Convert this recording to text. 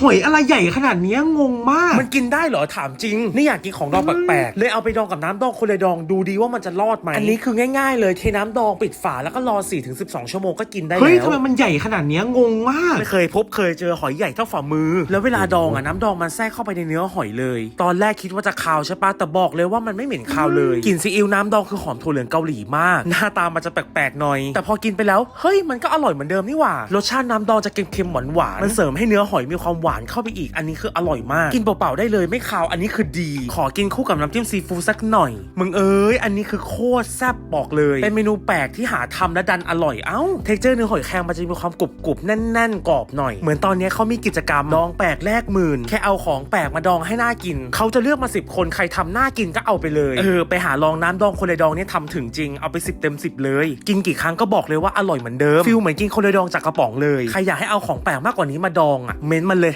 หอยอะไรใหญ่ขนาดเนี้ยงงมาก มันกินได้เหรอถามจริง นี่อยากกินของดองแปลกๆเลยเอาไปดองกับน้ำดองคนละดองดูดีว่ามันจะรอดไหมอันนี้คือง่ายๆเลยเทน้ำดองปิดฝาแล้วก็รอ4-12 ชั่วโมงก็กินได้แล้วเฮ้ยทำไมมันใหญ่ขนาดเนี้ยงงมาก ไม่เคยพบเคยเจอหอยใหญ่เท่าฝ่ามือ แล้วเวลาดองอะน้ำดองมันแทรกเข้าไปในเนื้อหอยเลย ตอนแรกคิดว่าจะคาวใช่ปะแต่บอกเลยว่ามันไม่เหม็นคาวเลยกลิ่นซีอิ๊วน้ำดองคือหอมถั่วเหลืองเกาหลีมาก หน้าตามันจะแปลกๆหน่อย แต่พอกินไปแล้วเฮ้ยมันก็อร่อยเหมือนเดิมนี่หว่ารสชาติน้ำดองจะเค็มๆหวานๆมันเสริมให้เนื้อหอยมีความหวานวานเข้าไปอีก อันนี้คืออร่อยมาก กินเปล่าๆได้เลยไม่คาว อันนี้คือดี ขอกินคู่กับน้ำจิ้มซีฟู้ดสักหน่อย มึงเอ้ย อันนี้คือโคตรแซ่บบอกเลย เป็นเมนูแปลกที่หาทำและดันอร่อย เอ้า เท็กเจอร์เนื้อหอยแครงมันจะมีความกรุบกรุบๆแน่น ๆ กรอบหน่อย เหมือนตอนนี้เขามีกิจกรรมดองแปลกแลกหมื่น แค่เอาของแปลกมาดองให้น่ากิน เขาจะเลือกมาสิบคน ใครทำน่ากินก็เอาไปเลย เออ ไปหาลองน้ำดองคนเลยดองเนี่ยทำถึงจริง เอาไปสิบเต็มสิบเลย กินกี่ครั้งก็บอกเลยว่าอร่อยเหมือนเดิม ฟิลเหมือนกินคนเลยดองจากกระป๋องเลย ใครอยากให้เอาของแปลกมากกว่านี้มาดองอะ เม้นต์มาเลย